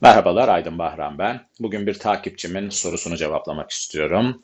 Merhabalar, Aydın Bahram ben. Bugün bir takipçimin sorusunu cevaplamak istiyorum.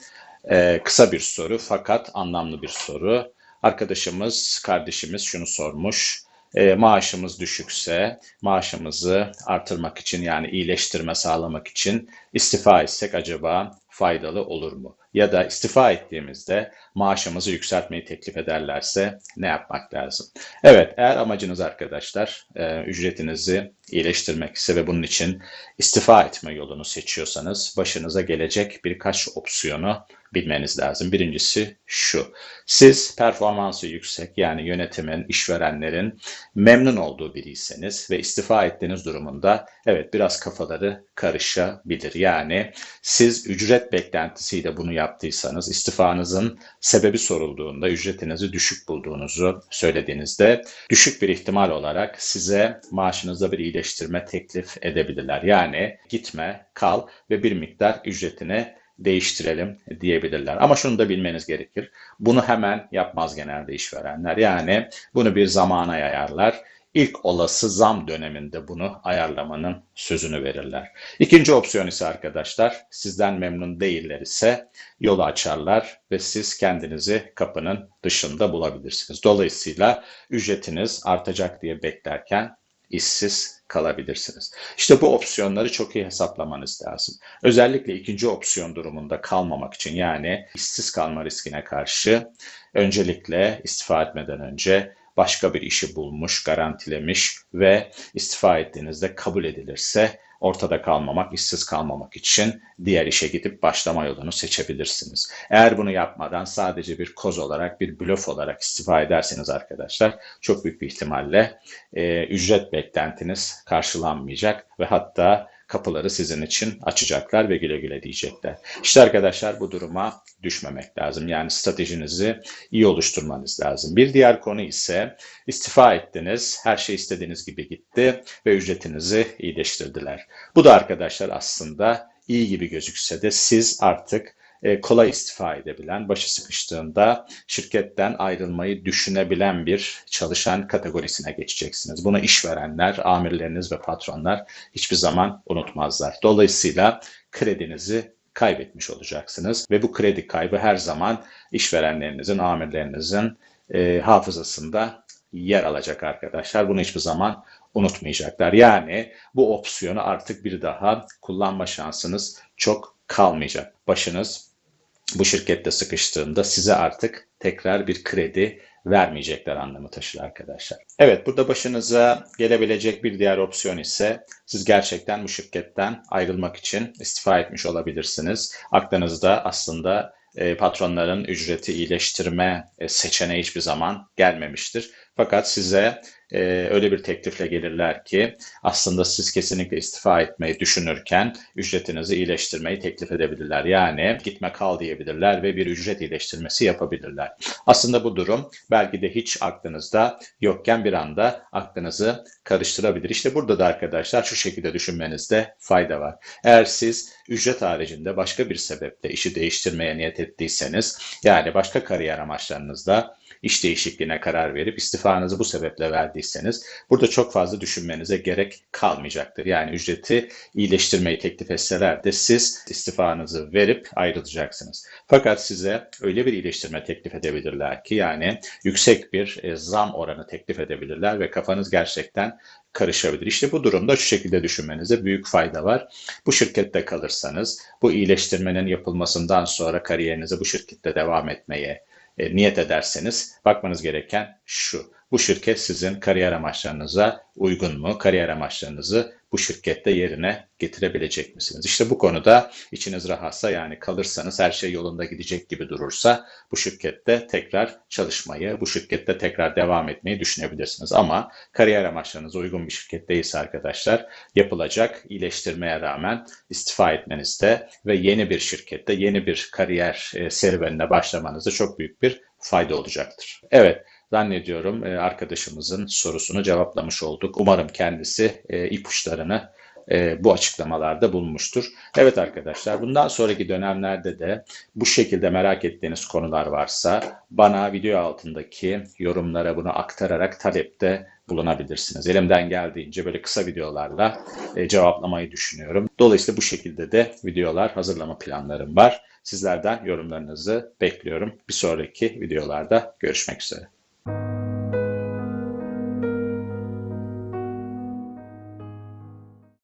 Ee, kısa bir soru fakat anlamlı bir soru. Arkadaşımız, kardeşimiz şunu sormuş. Ee, maaşımız düşükse, maaşımızı artırmak için yani iyileştirme sağlamak için istifa etsek acaba faydalı olur mu? Ya da istifa ettiğimizde maaşımızı yükseltmeyi teklif ederlerse ne yapmak lazım? Evet, eğer amacınız arkadaşlar e, ücretinizi iyileştirmek ise ve bunun için istifa etme yolunu seçiyorsanız başınıza gelecek birkaç opsiyonu bilmeniz lazım. Birincisi şu. Siz performansı yüksek yani yönetimin, işverenlerin memnun olduğu biriyseniz ve istifa ettiğiniz durumunda evet biraz kafaları karışabilir. Yani siz ücret beklentisiyle bunu yaptıysanız istifanızın sebebi sorulduğunda ücretinizi düşük bulduğunuzu söylediğinizde düşük bir ihtimal olarak size maaşınızda bir iyileştirme teklif edebilirler. Yani gitme, kal ve bir miktar ücretini değiştirelim diyebilirler. Ama şunu da bilmeniz gerekir. Bunu hemen yapmaz genelde işverenler. Yani bunu bir zamana yayarlar. İlk olası zam döneminde bunu ayarlamanın sözünü verirler. İkinci opsiyon ise arkadaşlar sizden memnun değiller ise yolu açarlar ve siz kendinizi kapının dışında bulabilirsiniz. Dolayısıyla ücretiniz artacak diye beklerken işsiz kalabilirsiniz. İşte bu opsiyonları çok iyi hesaplamanız lazım. Özellikle ikinci opsiyon durumunda kalmamak için yani işsiz kalma riskine karşı öncelikle istifa etmeden önce başka bir işi bulmuş, garantilemiş ve istifa ettiğinizde kabul edilirse ortada kalmamak, işsiz kalmamak için diğer işe gidip başlama yolunu seçebilirsiniz. Eğer bunu yapmadan sadece bir koz olarak, bir blöf olarak istifa ederseniz arkadaşlar çok büyük bir ihtimalle e, ücret beklentiniz karşılanmayacak ve hatta kapıları sizin için açacaklar ve güle güle diyecekler. İşte arkadaşlar bu duruma düşmemek lazım. Yani stratejinizi iyi oluşturmanız lazım. Bir diğer konu ise istifa ettiniz, her şey istediğiniz gibi gitti ve ücretinizi iyileştirdiler. Bu da arkadaşlar aslında iyi gibi gözükse de siz artık kolay istifa edebilen, başı sıkıştığında şirketten ayrılmayı düşünebilen bir çalışan kategorisine geçeceksiniz. Bunu işverenler, amirleriniz ve patronlar hiçbir zaman unutmazlar. Dolayısıyla kredinizi kaybetmiş olacaksınız ve bu kredi kaybı her zaman işverenlerinizin, amirlerinizin e, hafızasında yer alacak arkadaşlar. Bunu hiçbir zaman unutmayacaklar. Yani bu opsiyonu artık bir daha kullanma şansınız çok kalmayacak. Başınız bu şirkette sıkıştığında size artık tekrar bir kredi vermeyecekler anlamı taşır arkadaşlar. Evet burada başınıza gelebilecek bir diğer opsiyon ise siz gerçekten bu şirketten ayrılmak için istifa etmiş olabilirsiniz. Aklınızda aslında e, patronların ücreti iyileştirme e, seçeneği hiçbir zaman gelmemiştir. Fakat size e, öyle bir teklifle gelirler ki aslında siz kesinlikle istifa etmeyi düşünürken ücretinizi iyileştirmeyi teklif edebilirler. Yani gitme kal diyebilirler ve bir ücret iyileştirmesi yapabilirler. Aslında bu durum belki de hiç aklınızda yokken bir anda aklınızı karıştırabilir. İşte burada da arkadaşlar şu şekilde düşünmenizde fayda var. Eğer siz ücret haricinde başka bir sebeple işi değiştirmeye niyet ettiyseniz yani başka kariyer amaçlarınızda iş değişikliğine karar verip istifanızı bu sebeple verdiyseniz burada çok fazla düşünmenize gerek kalmayacaktır. Yani ücreti iyileştirmeyi teklif etseler de siz istifanızı verip ayrılacaksınız. Fakat size öyle bir iyileştirme teklif edebilirler ki yani yüksek bir e, zam oranı teklif edebilirler ve kafanız gerçekten karışabilir. İşte bu durumda şu şekilde düşünmenize büyük fayda var. Bu şirkette kalırsanız bu iyileştirmenin yapılmasından sonra kariyerinize bu şirkette devam etmeye e, niyet ederseniz bakmanız gereken şu. Bu şirket sizin kariyer amaçlarınıza uygun mu? Kariyer amaçlarınızı bu şirkette yerine getirebilecek misiniz? İşte bu konuda içiniz rahatsa yani kalırsanız her şey yolunda gidecek gibi durursa bu şirkette tekrar çalışmayı, bu şirkette tekrar devam etmeyi düşünebilirsiniz. Ama kariyer amaçlarınıza uygun bir şirket değilse arkadaşlar yapılacak iyileştirmeye rağmen istifa etmenizde ve yeni bir şirkette yeni bir kariyer e, serüvenine başlamanızda çok büyük bir fayda olacaktır. Evet, Zannediyorum e, arkadaşımızın sorusunu cevaplamış olduk. Umarım kendisi e, ipuçlarını e, bu açıklamalarda bulmuştur. Evet arkadaşlar bundan sonraki dönemlerde de bu şekilde merak ettiğiniz konular varsa bana video altındaki yorumlara bunu aktararak talepte bulunabilirsiniz. Elimden geldiğince böyle kısa videolarla e, cevaplamayı düşünüyorum. Dolayısıyla bu şekilde de videolar hazırlama planlarım var. Sizlerden yorumlarınızı bekliyorum. Bir sonraki videolarda görüşmek üzere. Thank you.